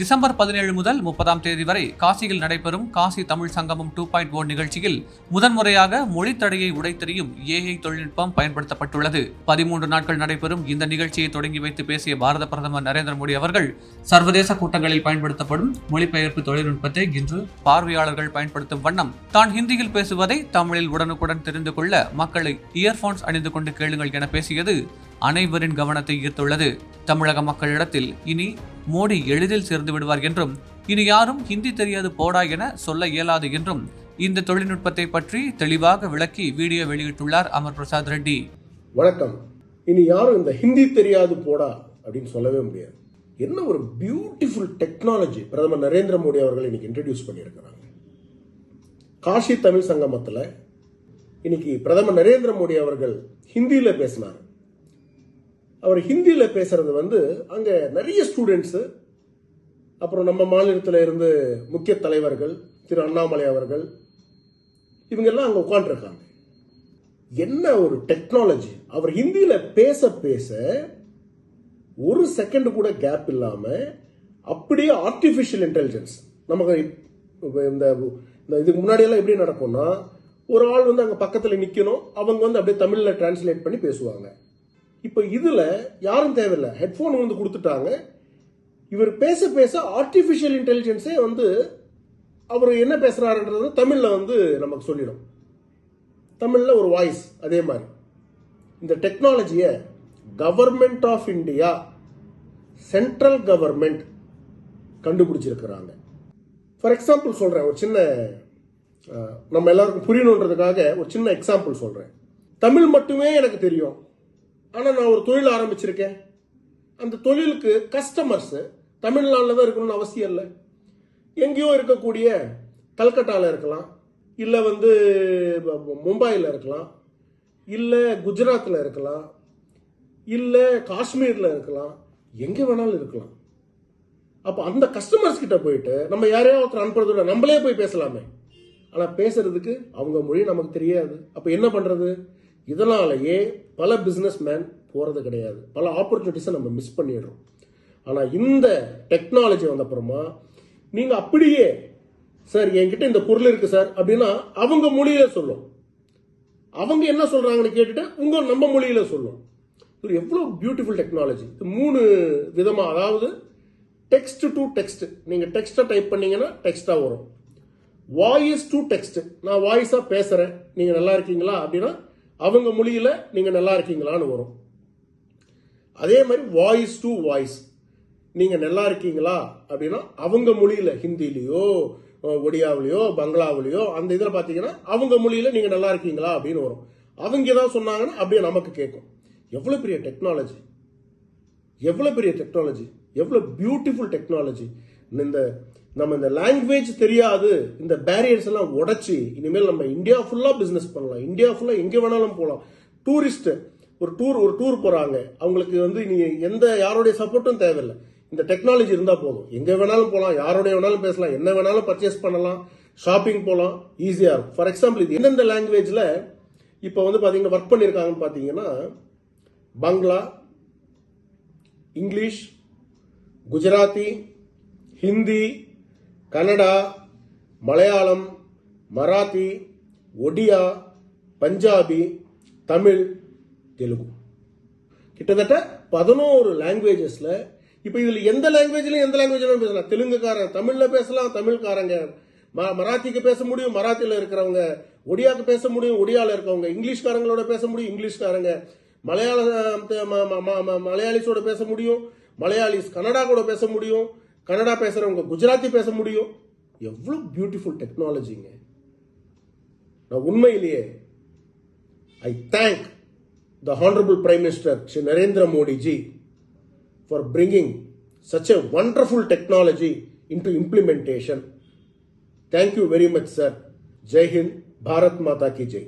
December பதினேழு முதல் முப்பதாம் தேதி வரை காசியில் நடைபெறும் காசி தமிழ் சங்கமம் டூ பாயிண்ட் ஓ நிகழ்ச்சியில் முதன்முறையாக மொழி தடையை உடைத்தெறியும் ஏஐ தொழில்நுட்பம் பயன்படுத்தப்பட்டுள்ளது. பதிமூன்று நாட்கள் நடைபெறும் இந்த நிகழ்ச்சியை தொடங்கி வைத்து பேசிய பாரத பிரதமர் நரேந்திர மோடி அவர்கள் சர்வதேச கூட்டங்களில் பயன்படுத்தப்படும் மொழிபெயர்ப்பு தொழில்நுட்பத்தை இன்று பார்வையாளர்கள் பயன்படுத்தும் வண்ணம் தான் ஹிந்தியில் பேசுவதை தமிழில் உடனுக்குடன் தெரிந்து கொள்ள மக்களை இயர்போன்ஸ் அணிந்து கொண்டு கேளுங்கள் என பேசியது அனைவரின் கவனத்தை ஈர்த்துள்ளது. தமிழக மக்களிடத்தில் இனி மோடி எளிதில் சேர்ந்து விடுவார் என்றும் இனி யாரும் ஹிந்தி தெரியாது போடா என சொல்ல இயலாது என்றும் இந்த தொழில்நுட்பத்தை பற்றி தெளிவாக விளக்கி வீடியோ வெளியிட்டுள்ளார் அமர் பிரசாத் ரெட்டி. வணக்கம். இனி யாரும் இந்த ஹிந்தி தெரியாது போடா அப்படின்னு சொல்லவே முடியாது. என்ன ஒரு பியூட்டிஃபுல் டெக்னாலஜி பிரதமர் நரேந்திர மோடி அவர்கள் இன்னைக்கு இன்ட்ரடியூஸ் பண்ணியிருக்கிறாங்க. காஷி தமிழ் சங்கமத்தில் இன்னைக்கு பிரதமர் நரேந்திர மோடி அவர்கள் ஹிந்தியில் பேசினார். அவர் ஹிந்தியில் பேசுறது வந்து அங்கே நிறைய ஸ்டூடெண்ட்ஸு அப்புறம் நம்ம மாநிலத்தில் இருந்து முக்கிய தலைவர்கள் திரு அண்ணாமலை அவர்கள் இவங்கெல்லாம் அங்கே உட்காந்துருக்காங்க என்ன ஒரு டெக்னாலஜி அவர் ஹிந்தியில் பேச பேச ஒரு செகண்ட் கூட கேப் இல்லாமல் அப்படியே ஆர்டிஃபிஷியல் இன்டெலிஜென்ஸ் நமக்கு இந்த இந்த இதுக்கு முன்னாடியெல்லாம் எப்படி நடக்கும்னா ஒரு ஆள் வந்து அங்கே பக்கத்தில் நிற்கணும் அவங்க வந்து அப்படியே தமிழில் டிரான்ஸ்லேட் பண்ணி பேசுவாங்க. இப்போ இதில் யாரும் தேவையில்லை. ஹெட்ஃபோன் வந்து கொடுத்துட்டாங்க. இவர் பேச பேச ஆர்டிஃபிஷியல் இன்டெலிஜென்ஸே வந்து அவர் என்ன பேசுகிறாருன்றது தமிழில் வந்து நமக்கு சொல்லிடும். தமிழில் ஒரு வாய்ஸ் அதே மாதிரி. இந்த டெக்னாலஜியை government of India central government கண்டுபிடிச்சிருக்கிறாங்க. For example சொல்கிறேன் ஒரு சின்ன நம்ம எல்லாருக்கும் புரியணுன்றதுக்காக ஒரு சின்ன எக்ஸாம்பிள் சொல்கிறேன் தமிழ் மட்டுமே எனக்கு தெரியும். ஆனால் நான் ஒரு தொழில் ஆரம்பிச்சிருக்கேன். அந்த தொழிலுக்கு கஸ்டமர்ஸு தமிழ்நாட்டில் தான் இருக்கணும்னு அவசியம் இல்லை. எங்கேயோ இருக்கக்கூடிய கல்கட்டாவில் இருக்கலாம் இல்லை வந்து மும்பையில் இருக்கலாம் இல்லை குஜராத்தில் இருக்கலாம் இல்லை காஷ்மீரில் இருக்கலாம் எங்கே வேணாலும் இருக்கலாம். அப்போ அந்த கஸ்டமர்ஸ் கிட்ட போயிட்டு நம்ம யாரையோ ஒருத்தர் அனுப்புறது விட நம்மளே போய் பேசலாமே. ஆனால் பேசுறதுக்கு அவங்க மொழி நமக்கு தெரியாது. அப்போ என்ன பண்ணுறது இதனாலேயே பல பிஸ்னஸ் மேன் போகிறது கிடையாது. பல ஆப்பர்ச்சுனிட்டிஸை நம்ம மிஸ் பண்ணிடுறோம். ஆனால் இந்த டெக்னாலஜி வந்தப்புறமா நீங்கள் அப்படியே சார் என்கிட்ட இந்த பொருள் இருக்குது சார் அப்படின்னா அவங்க மொழியில சொல்லும். அவங்க என்ன சொல்கிறாங்கன்னு கேட்டுட்டு உங்க நம்ம மொழியில சொல்லும். இது எவ்வளோ பியூட்டிஃபுல் டெக்னாலஜி இது மூணு விதமாக அதாவது டெக்ஸ்ட் டு டெக்ஸ்ட் நீங்கள் டெக்ஸ்ட்டை டைப் பண்ணீங்கன்னா டெக்ஸ்ட்டாக வரும். வாய்ஸ் டு டெக்ஸ்ட் நான் வாய்ஸாக பேசுகிறேன் நீங்கள் நல்லா இருக்கீங்களா? அப்படின்னா அவங்க மொழியில் நீங்கள் நல்லா இருக்கீங்களான்னு வரும். அதே மாதிரி வாய்ஸ் டு வாய்ஸ் நீங்கள் நல்லா இருக்கீங்களா அப்படின்னா அவங்க மொழியில் ஹிந்திலேயோ ஒடியாவிலையோ பங்களாவிலையோ அந்த இதில் பார்த்தீங்கன்னா அவங்க மொழியில் நீங்கள் நல்லா இருக்கீங்களா அப்படின்னு வரும். அவங்க ஏதாவது சொன்னாங்கன்னா அப்படியே நமக்கு கேட்கும். எவ்வளோ பெரிய டெக்னாலஜி எவ்வளோ பெரிய டெக்னாலஜி எவ்வளோ பியூட்டிஃபுல் டெக்னாலஜி இந்த நம்ம இந்த லாங்குவேஜ் தெரியாது இந்த பேரியர்ஸ் எல்லாம் உடைச்சி இனிமேல் நம்ம இந்தியா ஃபுல்லாக பிஸ்னஸ் பண்ணலாம். இந்தியா ஃபுல்லாக எங்கே வேணாலும் போகலாம் டூரிஸ்ட் ஒரு டூர் ஒரு டூர் போகிறாங்க அவங்களுக்கு வந்து நீ எந்த யாருடைய சப்போர்ட்டும் தேவையில்லை. இந்த டெக்னாலஜி இருந்தால் போதும். எங்கே வேணாலும் போகலாம் யாரோடைய வேணாலும் பேசலாம் என்ன வேணாலும் பர்ச்சேஸ் பண்ணலாம் ஷாப்பிங் போகலாம் ஈஸியாக இருக்கும். ஃபார் எக்ஸாம்பிள் இது எந்தெந்த லாங்குவேஜில் இப்போ வந்து பார்த்தீங்கன்னா ஒர்க் பண்ணியிருக்காங்கன்னு பார்த்தீங்கன்னா பங்களா இங்கிலீஷ் குஜராத்தி ஹிந்தி கன்னடா மலையாளம் மராத்தி ஒடியா பஞ்சாபி தமிழ் தெலுங்கு. கிட்டத்தட்ட பதினோரு லாங்குவேஜஸில் இப்போ இதில் எந்த லாங்குவேஜ்லையும் எந்த லாங்குவேஜ்லையும் பேசலாம். தெலுங்குக்காரன் தமிழில் பேசலாம் தமிழ்காரங்க ம- மராத்திக்கு பேச முடியும் மராத்தியில் இருக்கிறவங்க ஒடியாவுக்கு பேச முடியும் ஒடியாவில் இருக்கவங்க இங்கிலீஷ்காரங்களோட பேச முடியும் இங்கிலீஷ்காரங்க மலையாள மலையாளிஸோட பேச முடியும் மலையாளிஸ் கன்னடா கூட பேச முடியும் கன்னடா பேசுறவங்க குஜராத்தி பேச முடியும் எவ்வளோ பியூட்டிஃபுல் டெக்னாலஜிங்க நான் உண்மையிலேயே I thank the Honorable Prime Minister Shri Narendra Modi ji for bringing such a wonderful technology into implementation. Thank you very much, sir. Jai Hind, Bharat Mata ki Jai.